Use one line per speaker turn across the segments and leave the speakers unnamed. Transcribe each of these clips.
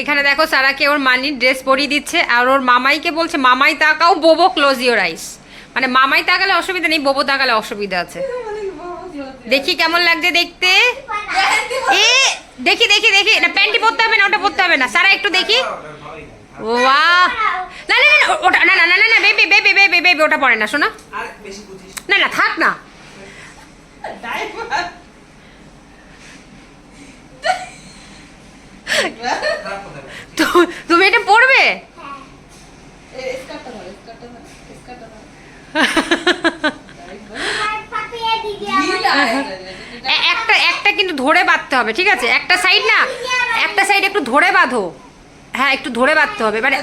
এখানে দেখো সারাকে ওর মানির ড্রেস পরিয়ে দিচ্ছে আর ওর মামাইকে বলছে মামাই তাকাও বোবো ক্লোজ ইউর আইস মানে মামাই তাকালে অসুবিধা নেই বোবো তাকালে অসুবিধা আছে। দেখি কেমন লাগছে দেখতে। এ দেখি দেখি দেখি। না প্যান্টি পরতে হবে না ওটা পরতে হবে না। সারা একটু দেখি। ওয়াহ না না না না, ওটা না না না না না বেবি বেবি বেবি বেবি ওটা পরে না শোনা।
আর বেশি বুঝিস
না। না থাক না
ডাইপার
খারাপ কথা বলে।
তো তুমি এটা এ- একটা একটা কিন্তু ধরে বাঁধতে হবে ঠিক আছে? একটা সাইড না একটা সাইড একটু ধরে বাঁধো। হ্যাঁ একটু ধরে বাঁধতে হবে মানে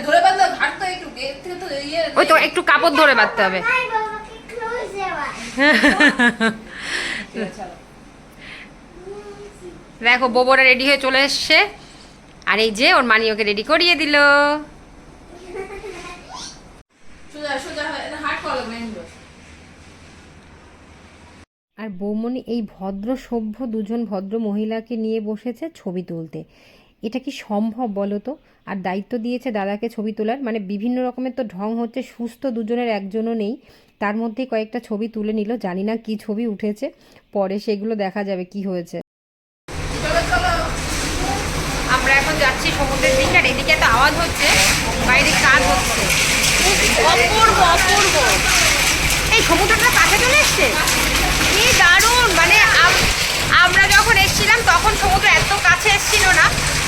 ইয়ে
ওই তো একটু কাপড় ধরে বাঁধতে হবে। দেখো বোবরা রেডি হয়ে চলে এসছে। আর এই যে ওর মানি ওকে রেডি করিয়ে দিল। আর বৌমনি এই ভদ্র সভ্য দুজন ভদ্র মহিলাকে নিয়ে বসেছে ছবি তুলতে। এটা কি সম্ভব বলো তো? আর দায়িত্ব দিয়েছে দাদাকে ছবি তোলার? মানে বিভিন্ন রকমের তো ঢং হচ্ছে সুস্থ দুজনের একজনও নেই। তার মধ্যে কয়েকটা ছবি তুলে নিল জানি না কি ছবি উঠেছে পরে সেগুলো দেখা যাবে কি হয়েছে
চলো চলো
আমরা এখন যাচ্ছি সমুদ্রের দিকে আর এদিকে এত আওয়াজ হচ্ছে, বাইরে কাজ হচ্ছে। অপূর্ব অপূর্ব। এই সমুদ্রটা কাছে চলে এসছে? কি দারুণ! মানে আমরা যখন এসেছিলাম, তখন সমুদ্র এত কাছে এসেছিল না।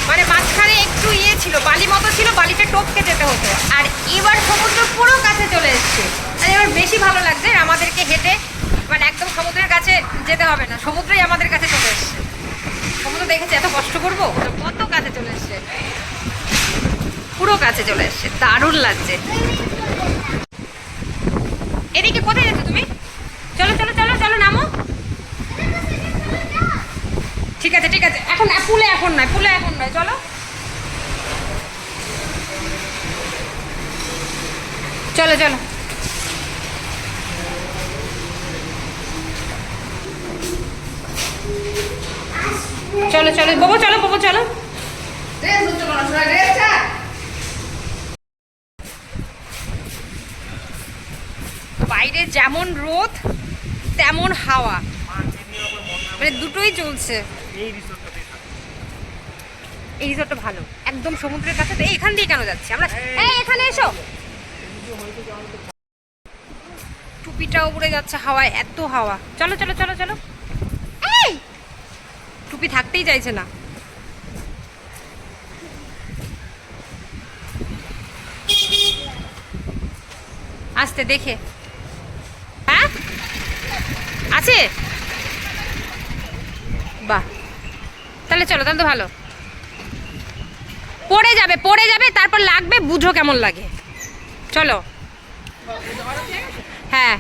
মানে মাঝখানে একটু ইয়ে ছিল, বালি মতো ছিল, বালিতে টপকে যেতে হতো। আর এবার সমুদ্র পুরো কাছে চলে এসছে। আর এবার বেশি ভালো লাগছে আমাদেরকে হেঁটে। মানে একদম সমুদ্রের কাছে যেতে হবে না। সমুদ্রই আমাদের কাছে চলে এসছে। সমুদ্র দেখেছি, এত কষ্ট করব? কত কাছে চলে এসছে? পুরো কাছে চলে এসছে, দারুণ লাগছে। এদিকে কোথায় যাচ্ছ তুমি? চলো চলো চলো চলো, নামো। ঠিক আছে ঠিক আছে, এখন পুলে এখন নয়, পুলে এখন নয়, চলো। চলো চলো। চলো চলো, বাবু চলো বাবু, চলো। বাইরে যেমন রোদ তেমন হাওয়া। মানে দুটোই চলছে।
এই
রিসোর্টটা ভালো। একদম সমুদ্রের কাছে তো এখান দিয়ে কেন যাচ্ছি আমরা? এই এখানে এসো। টুপিটাও উড়ে যাচ্ছে হাওয়ায় এত হাওয়া। চলো চলো চলো চলো। এই! টুপি থাকতেই চাইছে না। আসতে দেখে। আছে? বাহ। তাহলে চলো, তাহলে তো ভালো। পড়ে যাবে পড়ে যাবে, তারপর লাগবে, বুঝো কেমন লাগে। চলো। হ্যাঁ।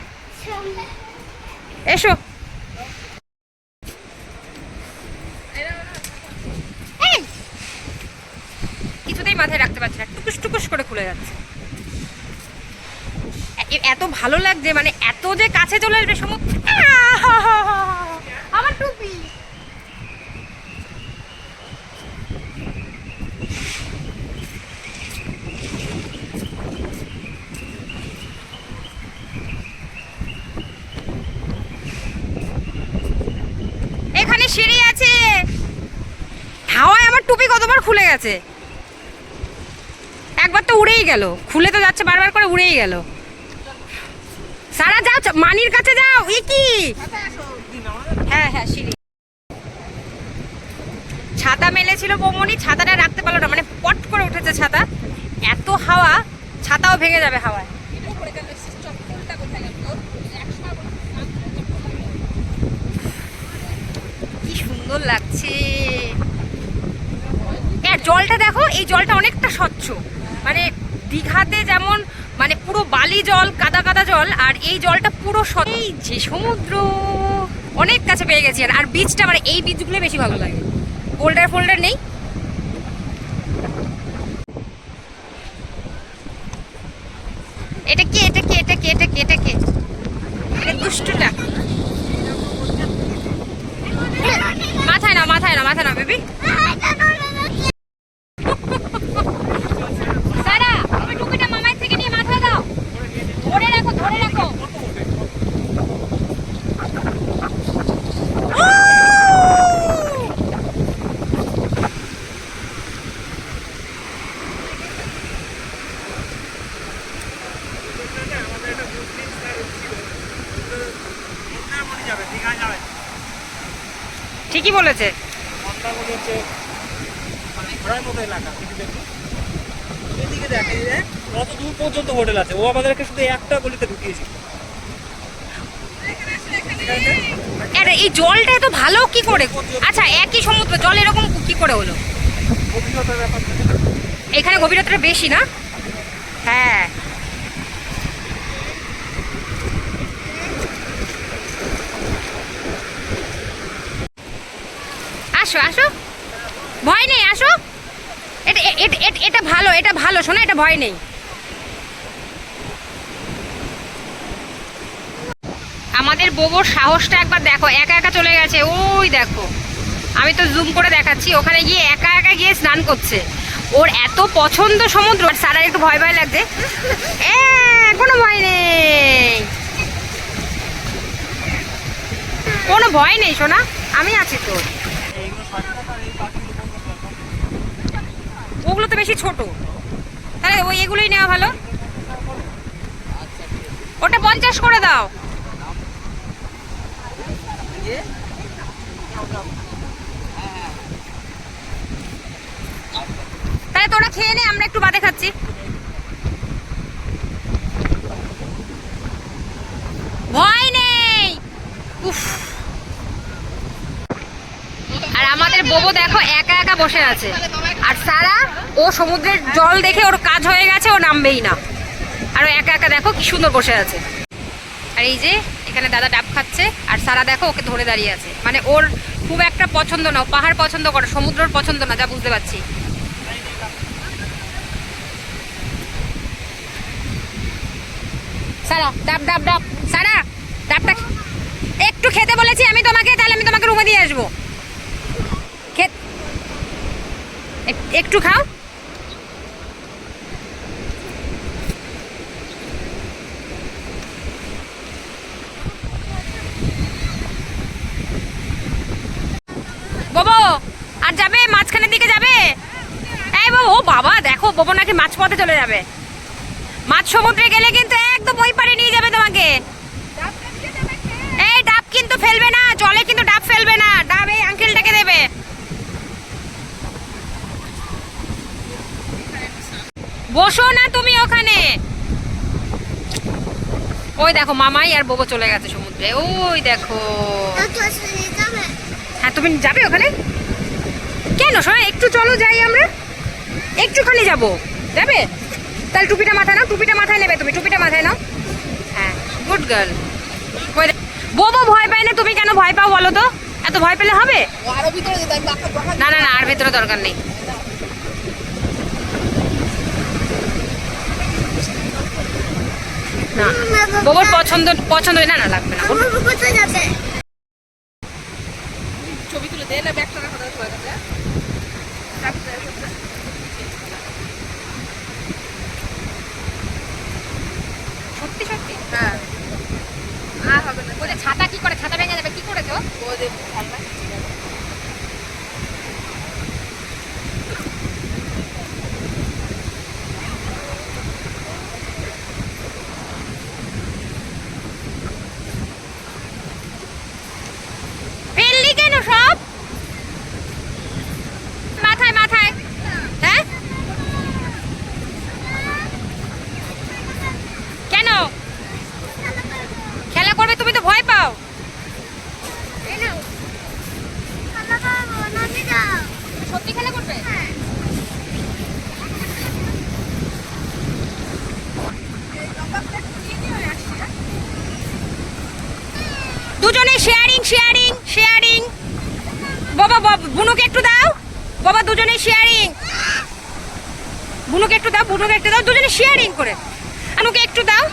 এসো এই! কিছুতেই মাথায় রাখতে পারছি না টুকুস টুকুস করে খুলে যাচ্ছে এ- এত ভালো লাগছে মানে এত যে কাছে চলে আসবে সমুদ্র আমার টুপি। এখানে সিঁড়ি আছে। হাওয়ায় আমার টুপি কতবার খুলে গেছে? একবার তো উড়েই গেল। খুলে তো যাচ্ছে, বারবার করে উড়েই গেল। সারা যাও মানির কাছে যাও ই কি হ্যাঁ হ্যাঁ সিঁড়ি। ছাতা মেলেছিল বৌমনি, ছাতাটা রাখতে পারল না মানে পট করে উঠেছে ছাতা। এত হাওয়া, ছাতাও ভেঙে যাবে হাওয়ায়। কি সুন্দর লাগছে। জলটা দেখো, এই জলটা অনেকটা স্বচ্ছ। মানে দীঘাতে যেমন মানে পুরো বালি জল, কাদা কাদা জল, আর এই জলটা পুরো এই যে সমুদ্র, অনেক কাছে পেয়ে গেছি। আর- বীজটা মানে এই বিচগুলো বেশি ভালো লাগে। ফোল্ডার ফোল্ডার নেই এটা কি এটা কি এটা কি এটা কি এটা কি এটা দুষ্টুটা মাথায় না মাথায় না মাথায় না বেবি কি বলেছে
মন্দারমণি হচ্ছে ঘোরার মতো এলাকা কিন্তু দেখুন এদিকে দেখ এই যে কত দূর পর্যন্ত হোটেল আছে ও আমাদেরকে শুধু একটা গলিতে ঢুকিয়েছে
আরে এই জলটা এত ভালো কি করে? আচ্ছা একই সমুদ্র জল এরকম কি করে হলো? এখানে গভীরতাটা বেশি না? হ্যাঁ। আসো আসো। ভয় নেই, আসো। এটা ভালো এটা ভালো, শোনো, এটা ভয় নেই। আমাদের বোবোর সাহসটা একবার দেখো, একা একা চলে গেছে, ওই দেখো। আমি তো জুম করে দেখাচ্ছি, ওখানে গিয়ে একা একা গিয়ে স্নান করছে। ওর এত পছন্দ সমুদ্র সারা একটু ভয় ভয় লাগছে। কোনো ভয় নেই। কোনো ভয় নেই সোনা আমি আছি তো ওগুলো তো বেশি ছোট। তাহলে ওই এগুলোই নেওয়া ভালো। ওটা পঞ্চাশ করে দাও। তাহলে তোরা খেয়ে নে, আমরা একটু বাদে খাচ্ছি। ভয় নেই। উফ। আর আমাদের বোবো দেখো একা একা বসে আছে। আর সারা, ও সমুদ্রের জল দেখে ওর কাজ হয়ে গেছে, ও নামবেই না। আর একা একা দেখো কি সুন্দর বসে আছে। আর এই যে, এখানে দাদা ডাব খাচ্ছে, আর সারা দেখো ওকে ধরে দাঁড়িয়ে আছে। মানে ওর খুব একটা পছন্দ না পাহাড় পছন্দ করে সমুদ্রের পছন্দ না, যা বুঝতে পারছি। সারা, ডাব ডাব ডাব, সারা একটু খেতে বলেছি আমি তোমাকে, তাহলে আমি তোমাকে রুমে দিয়ে আসব খেত এক- একটু খাও। বাবু, আর যাবে? মাঝখানের দিকে যাবে? এই বাবু, ও বাবা, দেখো, বাবু নাকি মাছ পথে চলে যাবে। মাছ সমুদ্রে গেলে কিন্তু একদম ওই পারে নিয়ে যাবে তোমাকে। এই ডাব কিন্তু ফেলবে না, জলে কিন্তু ডাব ফেলবে না। ডাব এই আঙ্কেলটাকে দেবে। বসো না তুমি ওখানে। ওই দেখো মামাই আর বোবো চলে গেছে সমুদ্রে। ওই দেখো। হ্যাঁ তুমি যাবে ওখানে? কেন শোনা একটু চলো যাই আমরা। একটুখানি যাব। যাবে? তাহলে টুপিটা মাথায় নাও টুপিটা মাথায় নেবে তুমি টুপিটা মাথায় নাও। হ্যাঁ গুড গার্ল। বোবো ভয় পায় না তুমি কেন ভয় পাও বলো তো? এত ভয় পেলে হবে? না না না আর ভেতরে দরকার নেই। না। বোবর পছন্দ পছন্দ না না লাগবে না
ছবি তুলে দে না ব্যাগটা রাখো দাও তোমার কাছে
সত্যি সত্যি
হ্যাঁ আর হবে না
বলে ছাতা কি করে ছাতা ভেঙে যাবে কি করেছ
ও যে ঠান্ডা
ফেললি কেন সব মাথায় মাথায় হ্যাঁ কেন খেলা করবে তুমি তো ভয় পাও সত্যি খেলা করবে দুজনে শেয়ারিং শেয়ারিং বাবা, বুনুকে একটু দাও। বাবা দুজনে শেয়ারিং বুনুকে একটু দাও বুনুকে একটু দাও দুজনে শেয়ারিং করে। আনুকে একটু দাও।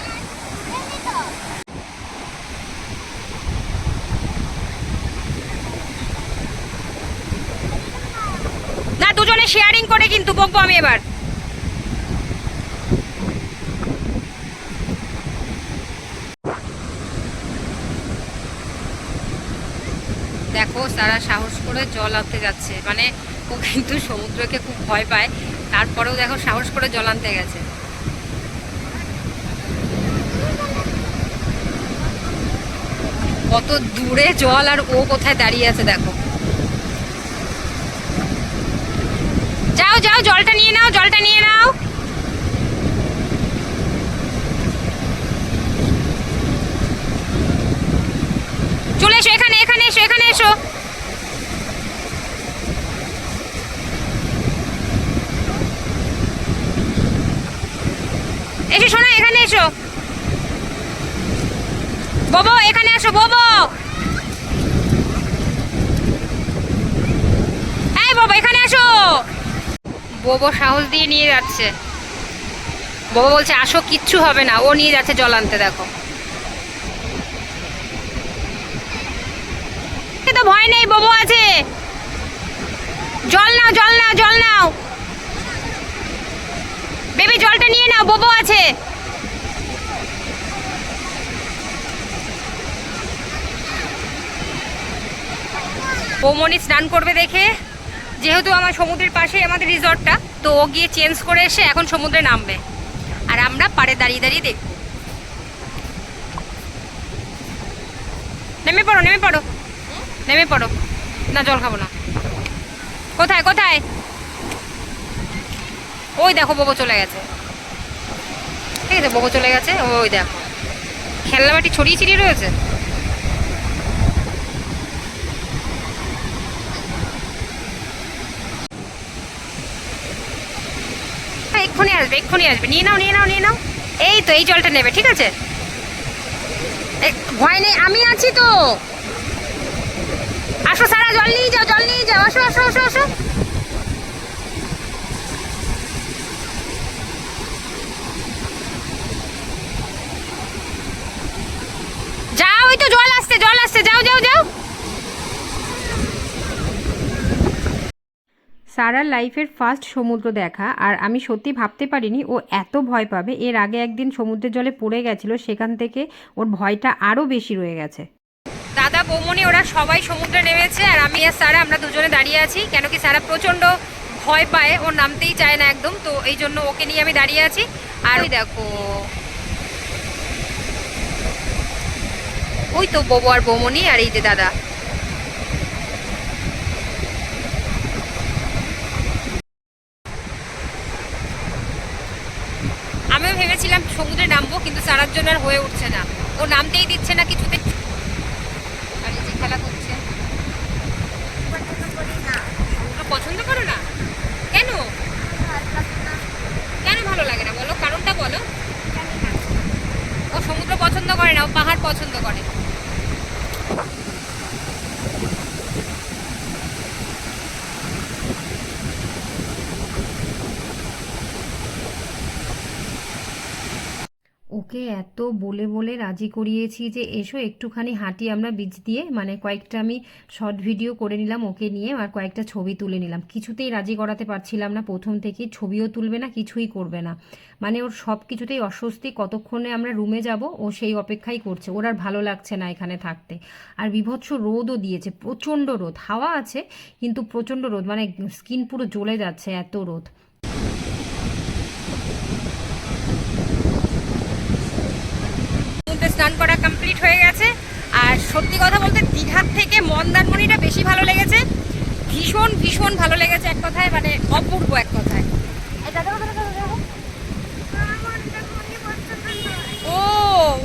না দুজনে শেয়ারিং করে কিন্তু বকবো আমি এবার। দেখো তারা সাহস করে জল আনতে যাচ্ছে। মানে ও কিন্তু সমুদ্রকে খুব ভয় পায়। তারপরেও দেখো, সাহস করে জল আনতে গেছে। কত দূরে জল আর ও কোথায় দাঁড়িয়ে আছে দেখো। যাও যাও, জলটা নিয়ে নাও, জলটা নিয়ে নাও। এখানে এসো শোনো, এখানে এসো। ববো, এখানে এসো ববো। বাবা, এখানে আসো। বোবো সাহস দিয়ে নিয়ে যাচ্ছে। বাবা বলছে, আসো, কিচ্ছু হবে না। ও নিয়ে যাচ্ছে জল আনতে, দেখো এ তো ভয় নেই, বোবো আছে। জল নাও জল নাও জল নাও। বেবি, জলটা নিয়ে নাও, বোবো আছে। বৌমনি স্নান করবে দেখে। যেহেতু আমার সমুদ্রের পাশেই আমাদের রিসর্টটা, তো ও গিয়ে চেঞ্জ করে এসে এখন সমুদ্রে নামবে। আর আমরা পাড়ে দাঁড়িয়ে দাঁড়িয়ে দেখব। নেমে পড়ো নেমে পড়ো। নেমে পড়ো। না জল খাব না। কোথায় কোথায়? ওই দেখো ববো চলে গেছে। ঠিক আছে ববো চলে গেছে ওই দেখো। খেলনা বাটি ছড়িয়ে ছিড়িয়ে রয়েছে? হ্যাঁ, এক্ষুনি আসবে এক্ষুনি আসবে। নিয়ে নাও নিয়ে নাও নিয়ে নাও। এই তো এই জলটা নেবে ঠিক আছে? ভয় নেই আমি আছি তো। আসো সারা, জল নিয়ে যাও, জল নিয়ে যাও। আসো আসো আসো আসো। ওই তো জল জল যাও যাও যাও।
সারার লাইফের ফার্স্ট সমুদ্র দেখা, আর আমি সত্যি ভাবতে পারিনি ও এত ভয় পাবে। এর আগে একদিন সমুদ্রের জলে পড়ে গেছিল, সেখান থেকে ওর ভয়টা আরও বেশি রয়ে গেছে।
বৌমনি ওরা সবাই সমুদ্রে নেমেছে আর আমি আর সারা আমরা দুজনে দাঁড়িয়ে আছি। কেন কি সারা প্রচণ্ড ভয় পায় ও নামতেই চায় না একদম তো এই জন্য ওকে নিয়ে আমি দাঁড়িয়ে আছি। আর ওই দেখো। ওই তো ববু আর বৌমনি আর এই যে দাদা। আমিও ভেবেছিলাম সমুদ্রে নামবো কিন্তু সারার জন্য আর হয়ে উঠছে না। ও নামতেই দিচ্ছে না কিছুতে আর এই যে খেলা করছে সমুদ্র পছন্দ করো না? কেন? কেন ভালো লাগে না বলো? কারণটা বলো। ও সমুদ্র পছন্দ করে না, ও পাহাড় পছন্দ করে।
ওকে এত বলে বলে রাজি করিয়েছি যে এসো একটুখানি হাঁটি আমরা বীজ দিয়ে। মানে কয়েকটা আমি শর্ট ভিডিও করে নিলাম ওকে নিয়ে আর কয়েকটা ছবি তুলে নিলাম। কিছুতেই রাজি করাতে পারছিলাম না। প্রথম থেকেই ছবিও তুলবে না, কিছুই করবে না। মানে ওর সব কিছুতেই অস্বস্তি। কতক্ষণে আমরা রুমে যাব, ও সেই অপেক্ষাই করছে। ওর আর ভালো লাগছে না এখানে থাকতে। আর বিভৎস রোদও দিয়েছে। প্রচণ্ড রোদ। হাওয়া আছে, কিন্তু প্রচণ্ড রোদ। মানে স্কিন পুরো জ্বলে যাচ্ছে এত রোদ
সমুদ্রে স্নান করা কমপ্লিট হয়ে গেছে। আর সত্যি কথা বলতে দীঘার থেকে মন্দারমণিটা বেশি ভালো লেগেছে। ভীষণ ভীষণ ভালো লেগেছে এক কথায় মানে অপূর্ব এক কথায়। ও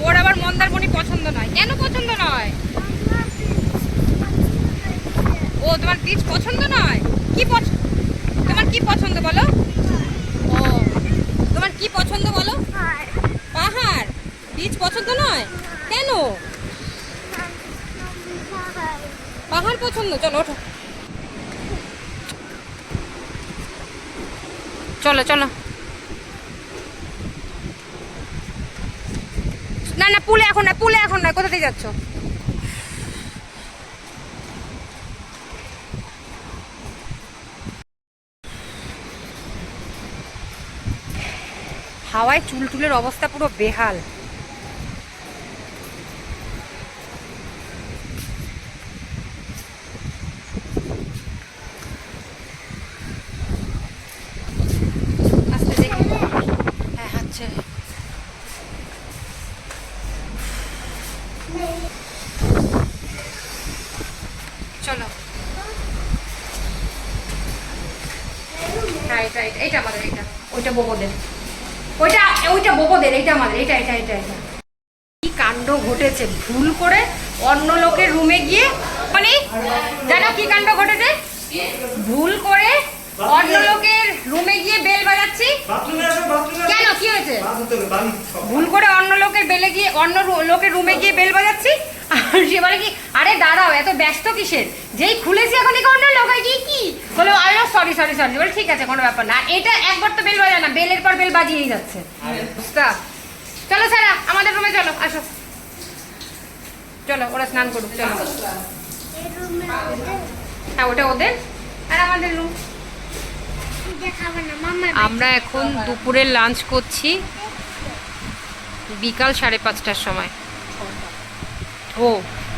ওর আবার মন্দারমণি পছন্দ নয়। কেন পছন্দ নয়? ও তোমার বীজ পছন্দ নয়? কি পছ- তোমার কি পছন্দ বলো? ও তোমার কি পছন্দ বলো? পাহাড়? বীজ পছন্দ নয়? কেন? পাহাড় পছন্দ। চলো, ওঠো। চলো চলো। না না, পুলে এখন না পুলে এখন না কোথা থেকে যাচ্ছ? হাওয়ায় চুল টুলের অবস্থা পুরো বেহাল আস্তে দেখি হ্যাঁ হাত ছেড়ে চলো হ্যাঁ এটা আমাদের এটা। ওইটা বোবোদের। ওইটা ওইটা বোবোদের এইটা আমাদের এটা এটা এটা এটা। কি কাণ্ড ঘটেছে? ভুল করে অন্য লোকের রুমে গিয়ে মানে জানো কি কাণ্ড ঘটেছে? ভুল করে অন্য লোকের রুমে গিয়ে বেল বাজাচ্ছি। কেন? কি হয়েছে? ভুল করে অন্য লোকের বেলে গিয়ে অন্য লোকের রুমে গিয়ে বেল বাজাচ্ছি। সে বলে কি আরে দাঁড়াও এত ব্যস্ত কিসের? যেই খুলেছি এখন দেখো অন্য লোক কি? কি? বলে আরে সরি সরি সরি বলে ঠিক আছে কোনো ব্যাপার না। এটা একবার তো বেল বাজায় না বেলের পর বেল বাজিয়েই যাচ্ছে। বুঝতা চলো স্যার আমাদের রুমে চলো আসো। চলো ওরা স্নান করুক চলো। হ্যাঁ ওটা ওদের আর আমাদের রুম আমরা এখন দুপুরের লাঞ্চ করছি বিকাল সাড়ে পাঁচটার সময়।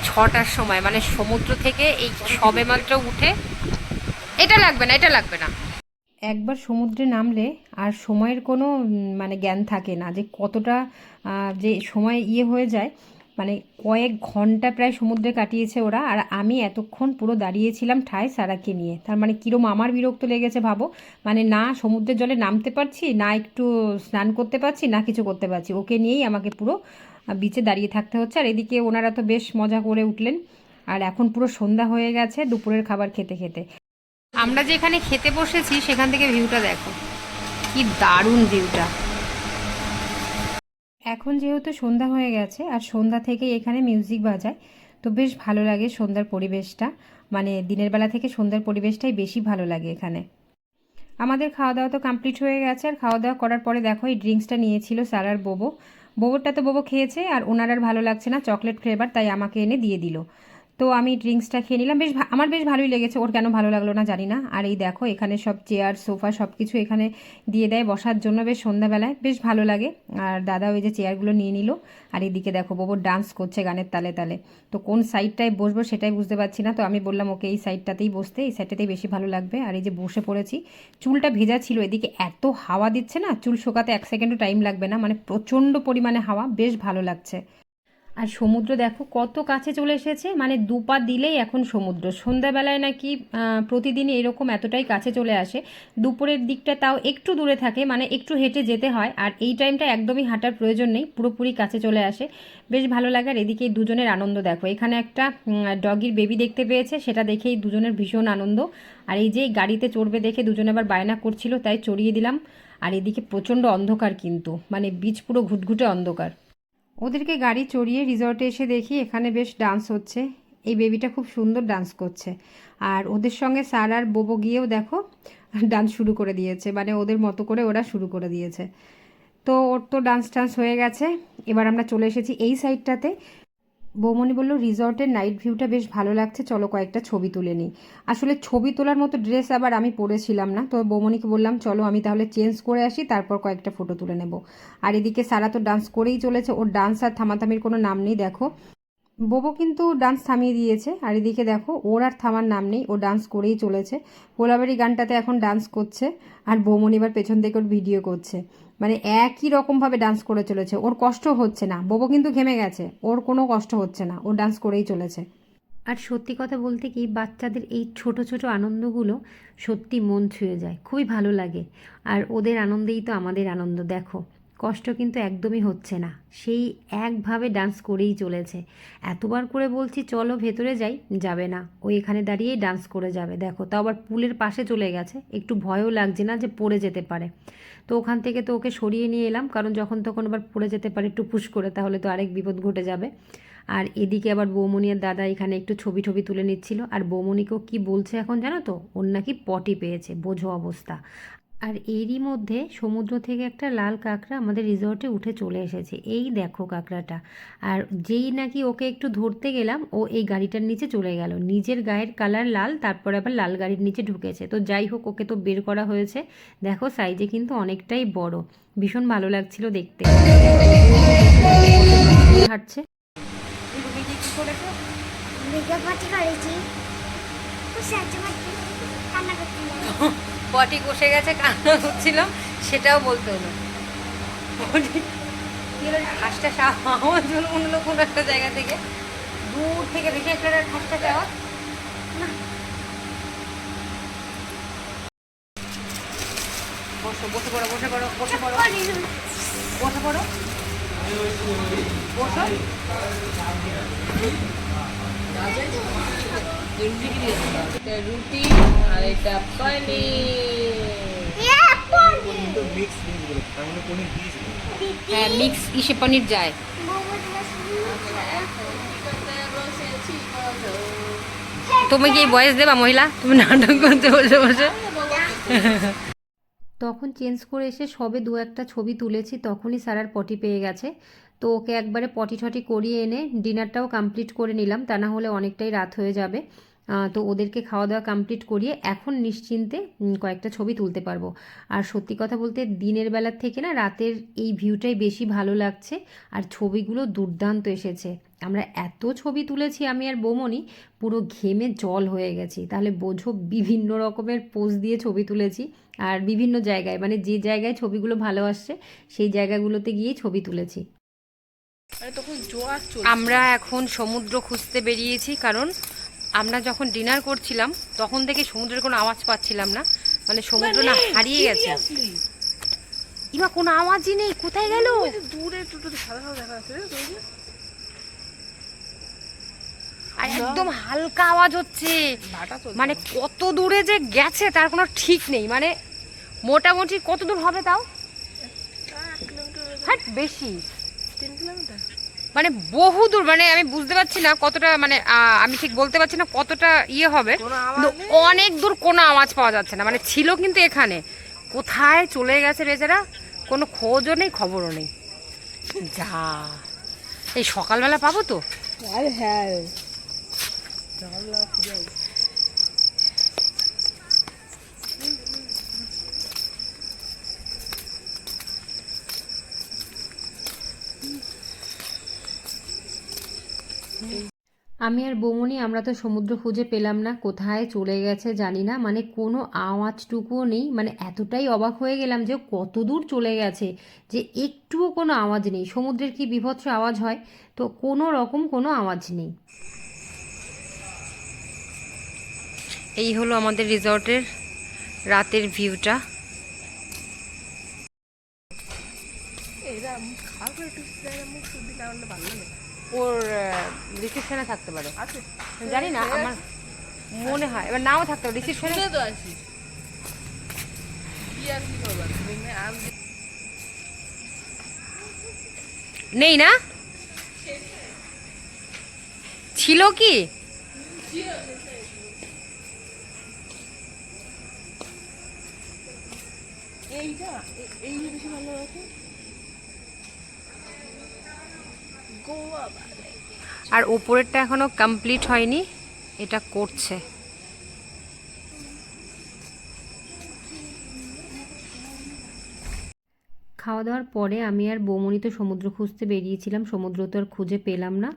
ছটার সময় মানে সমুদ্র থেকে এই সবে মাত্র উঠে। এটা লাগবে না, এটা লাগবে না।
একবার সমুদ্রে নামলে আর সময়ের কোনো মানে জ্ঞান থাকে না যে কতটা যে সময় ইয়ে হয়ে যায়। মানে কয়েক ঘণ্টা প্রায় সমুদ্রে কাটিয়েছে ওরা। আর আমি এতক্ষণ পুরো দাঁড়িয়েছিলাম ঠায় সারাকে নিয়ে। তার মানে কীরম আমার বিরক্ত লেগেছে ভাবো। মানে না সমুদ্রের জলে নামতে পারছি, না একটু স্নান করতে পারছি, না কিছু করতে পারছি। ওকে নিয়েই আমাকে পুরো বিচে দাঁড়িয়ে থাকতে হচ্ছে। আর এদিকে ওনারা তো বেশ মজা করে উঠলেন। আর এখন পুরো সন্ধ্যা হয়ে গেছে দুপুরের খাবার খেতে খেতে।
আমরা যেখানে খেতে বসেছি, সেখান থেকে ভিউটা দেখো। কি দারুণ ভিউটা
এখন যেহেতু সন্ধ্যা হয়ে গেছে, আর সন্ধ্যা থেকেই এখানে মিউজিক বাজায়, তো বেশ ভালো লাগে সন্ধ্যার পরিবেশটা। মানে দিনের বেলা থেকে সন্ধ্যার পরিবেশটাই বেশি ভালো লাগে এখানে। আমাদের খাওয়া দাওয়া তো কমপ্লিট হয়ে গেছে। আর খাওয়া দাওয়া করার পরে দেখো, এই ড্রিঙ্কসটা নিয়েছিল সারার বোবো। বোবোরটা তো বউ খেয়েছে আর ওনার আর ভালো লাগছে না, চকলেট ফ্লেভার তাই আমাকে এনে দিয়ে দিল। তো আমি ড্রিঙ্কসটা খেয়ে নিলাম। বেশ আমার বেশ ভালোই লেগেছে। ওর কেন ভালো লাগল না জানি না। আর এই দেখো, এখানে সব চেয়ার, সোফা সব কিছু এখানে দিয়ে দেয় বসার জন্য বেশ সন্ধ্যাবেলায়। বেশ ভালো লাগে। আর দাদা ওই যে চেয়ারগুলো নিয়ে নিল। আর এদিকে দেখো, বাবু ডান্স করছে গানের তালে তালে। তো কোন সাইডটায় বসবো সেটাই বুঝতে পারছি না। তো আমি বললাম, ওকে এই সাইডটাতেই বসতে। এই সাইডটাতেই বেশি ভালো লাগবে। আর এই যে বসে পড়েছি, চুলটা ভেজা ছিল এদিকে। এত হাওয়া দিচ্ছে না, চুল শোকাতে এক সেকেন্ডও টাইম লাগবে না। মানে প্রচণ্ড পরিমাণে হাওয়া। বেশ ভালো লাগছে। আর সমুদ্র দেখো কত কাছে চলে এসেছে মানে দুপা দিলেই এখন সমুদ্র। সন্ধ্যাবেলায় নাকি প্রতিদিন এরকম এতটাই কাছে চলে আসে। দুপুরের দিকটা তাও একটু দূরে থাকে মানে একটু হেঁটে যেতে হয়, আর এই টাইমটা একদমই হাঁটার প্রয়োজন নেই, পুরোপুরি কাছে চলে আসে। বেশ ভালো লাগে আর এদিকে দুজনের আনন্দ দেখো। এখানে একটা ডগির বেবি দেখতে পেয়েছে, সেটা দেখেই দুজনের ভীষণ আনন্দ। আর এই যে গাড়িতে চড়বে দেখে দুজনে আবার বায়না করছিল, তাই চড়িয়ে দিলাম। আর এদিকে প্রচণ্ড অন্ধকার কিন্তু মানে বীজ পুরো ঘুটঘুটে অন্ধকার। ওদেরকে গাড়ি চড়িয়ে রিসর্টে এসে দেখি এখানে বেশ ডান্স হচ্ছে। এই বেবিটা খুব সুন্দর ডান্স করছে। আর ওদের সঙ্গে স্যার আর বোবো গিয়েও দেখো ডান্স শুরু করে দিয়েছে। মানে ওদের মতো করে ওরা শুরু করে দিয়েছে। তো ওর তো ডান্স টান্স হয়ে গেছে। এবার আমরা চলে এসেছি এই সাইডটাতে বৌমনি বলল, রিসর্টের নাইট ভিউটা বেশ ভালো লাগছে, চলো কয়েকটা ছবি তুলে নিই। আসলে ছবি তোলার মতো ড্রেস আবার আমি পরেছিলাম না, তো বৌমনিকে বললাম, চলো আমি তাহলে চেঞ্জ করে আসি, তারপর কয়েকটা ফটো তুলে নেব। আর এদিকে সারা তো ডান্স করেই চলেছে, ওর ডান্স আর থামাথামির কোনো নাম নেই, দেখো। বোবো কিন্তু ডান্স থামিয়ে দিয়েছে, আর এদিকে দেখো, ওর আর থামার নাম নেই, ও ডান্স করেই চলেছে। কোলাবাড়ি গানটাতে এখন ডান্স করছে, আর বৌমনি এবার পেছন থেকে ওর ভিডিও করছে। মানে একই রকমভাবে ডান্স করে চলেছে। ওর কষ্ট হচ্ছে না। বোবো কিন্তু ঘেমে গেছে। ওর কোনো কষ্ট হচ্ছে না। ও ডান্স করেই চলেছে। আর সত্যি কথা বলতে কি, বাচ্চাদের এই ছোট ছোট আনন্দগুলো সত্যি মন ছুঁয়ে যায়। খুবই ভালো লাগে। আর ওদের আনন্দেই তো আমাদের আনন্দ, দেখো। কষ্ট কিন্তু একদমই হচ্ছে না। সেই একভাবে ডান্স করেই চলেছে। এতবার করে বলছি, চলো ভেতরে যাই। যাবে না। ও এখানে দাঁড়িয়েই ডান্স করে যাবে। দেখো, তাও আবার পুলের পাশে চলে গেছে। একটু ভয়ও লাগছে না যে পড়ে যেতে পারে। তো ওখান থেকে তো ওকে সরিয়ে নিয়ে এলাম। কারণ যখন তখন আবার পড়ে যেতে পারে টুপুস করে, তাহলে তো আরেক বিপদ ঘটে যাবে। আর এদিকে আবার বৌমনি আর দাদা এখানে একটু ছবি ছবি তুলে নিচ্ছিল। আর বৌমনিকেও কি বলছে এখন জানো তো? ওর নাকি পটি পেয়েছে। বোঝো অবস্থা। আর এরই মধ্যে সমুদ্র থেকে একটা লাল কাঁকড়া আমাদের রিসর্টে উঠে চলে এসেছে। এই দেখো কাঁকড়াটা। আর যেই নাকি ওকে একটু ধরতে গেলাম, ও এই গাড়িটার নিচে চলে গেল। নিজের গায়ের কালার লাল, তারপরে আবার লাল গাড়ির নিচে ঢুকেছে। তো যাই হোক, ওকে তো বের করা হয়েছে। দেখো সাইজে কিন্তু অনেকটাই বড়। ভীষণ ভালো লাগছিল দেখতে। হাঁটছে।
পটি কষে গেছে কান্না হচ্ছিল সেটাও বলতে হলো। কি হলো হাঁসটা মনে হলো কোনো একটা জায়গা থেকে দূর থেকে দেখে একটা হাঁসটা আওয়াজ না বসো, বসে পড়ো বসে পড়ো বসে পড়ো। বসে পড়ো। বসো।
এটা রুটি আর এটা
হ্যাঁ মিক্স ইসে পনির যায়। তুমি কি বয়স দেবা মহিলা? তুমি নাটক করতে বসে বসে।
তখন চেঞ্জ করে এসে সবে দু একটা ছবি তুলেছি তখনই সারার পটি পেয়ে গেছে। তো ওকে একবারে পটি টটি করিয়ে এনে ডিনারটাও কমপ্লিট করে নিলাম। তা না হলে অনেকটাই রাত হয়ে যাবে। তো ওদেরকে খাওয়া দাওয়া কমপ্লিট করিয়ে এখন নিশ্চিন্তে কয়েকটা ছবি তুলতে পারব। আর সত্যি কথা বলতে দিনের বেলার থেকে না রাতের এই ভিউটাই বেশি ভালো লাগছে। আর ছবিগুলো দুর্দান্ত এসেছে। আমরা এত ছবি তুলেছি আমি আর বোমনি, পুরো ঘেমে জল হয়ে গেছি। তাহলে বোঝো বিভিন্ন রকমের পোজ দিয়ে ছবি তুলেছি আর বিভিন্ন জায়গায় মানে যে জায়গায় ছবিগুলো ভালো আসছে, সেই জায়গাগুলোতে গিয়েই ছবি তুলেছি
মানে তখন জোয়ার চল
আমরা এখন সমুদ্র খুঁজতে বেরিয়েছি কারণ আমরা যখন ডিনার করছিলাম তখন থেকে সমুদ্রের কোনো আওয়াজ পাচ্ছিলাম না। মানে সমুদ্র না হারিয়ে গেছে। ইমা কোনো আওয়াজই নেই। কোথায় গেল?
দূরে সাদা দেখা যাচ্ছে?
আর একদম হালকা আওয়াজ হচ্ছে। মানে কত দূরে যে গেছে তার কোনো ঠিক নেই। মানে মোটামুটি কত দূর হবে তাও? হ্যাঁ বেশি। মানে বহু দূর মানে আমি বুঝতে পারছি না কতটা মানে আমি ঠিক বলতে পারছি না কতটা ইয়ে হবে। অনেক দূর কোনো আওয়াজ পাওয়া যাচ্ছে না মানে ছিল কিন্তু এখানে। কোথায় চলে গেছে বেচারা? কোনো খোঁজও নেই খবরও নেই। যা এই সকালবেলা পাবো তো?
আরে হ্যাঁ।
আমি আর বৌমনি আমরা তো সমুদ্র খুঁজে পেলাম না। কোথায় চলে গেছে জানি না। মানে কোনো আওয়াজটুকুও নেই। মানে এতটাই অবাক হয়ে গেলাম যে কত দূর চলে গেছে যে একটুও কোনো আওয়াজ নেই। সমুদ্রের কি বিভৎস আওয়াজ হয় তো কোনো রকম কোনো আওয়াজ নেই।
এই হলো আমাদের রিসর্টের রাতের ভিউটা।
এরা একটু হলে ভালো লাগে।
ওর রিসেপশনে থাকতে পারে। জানি না আমার মনে হয়। এবার নাও থাকতে পারে রিসেপশনে
তো আছি
নেই না? ছিল কি?
এইটা এই বেশি ভালো আছে গোয়া ভালো।
আর ওপরেরটা এখনও কমপ্লিট হয়নি, এটা করছে।
খাওয়া দাওয়ার পরে আমি আর বৌমনি তো সমুদ্র খুঁজতে বেরিয়েছিলাম, সমুদ্র তো আর খুঁজে পেলাম না।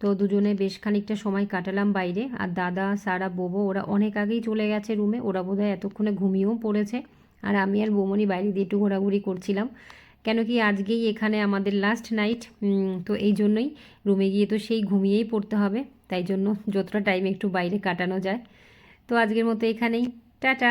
তো দুজনে বেশ খানিকটা সময় কাটালাম বাইরে, আর দাদা, সারা বোবো ওরা অনেক আগেই চলে গেছে রুমে, ওরা বোধহয় এতক্ষণে ঘুমিয়েও পড়েছে। আর আমি আর বৌমনি বাইরে দিয়ে একটু ঘোরাঘুরি করছিলাম। কেন কি আজকেই এখানে আমাদের লাস্ট নাইট তো এই জন্যই রুমে গিয়ে তো সেই ঘুমিয়েই পড়তে হবে। তাই জন্য যতটা টাইম একটু বাইরে কাটানো যায়। তো আজকের মতো এখানেই। টাটা!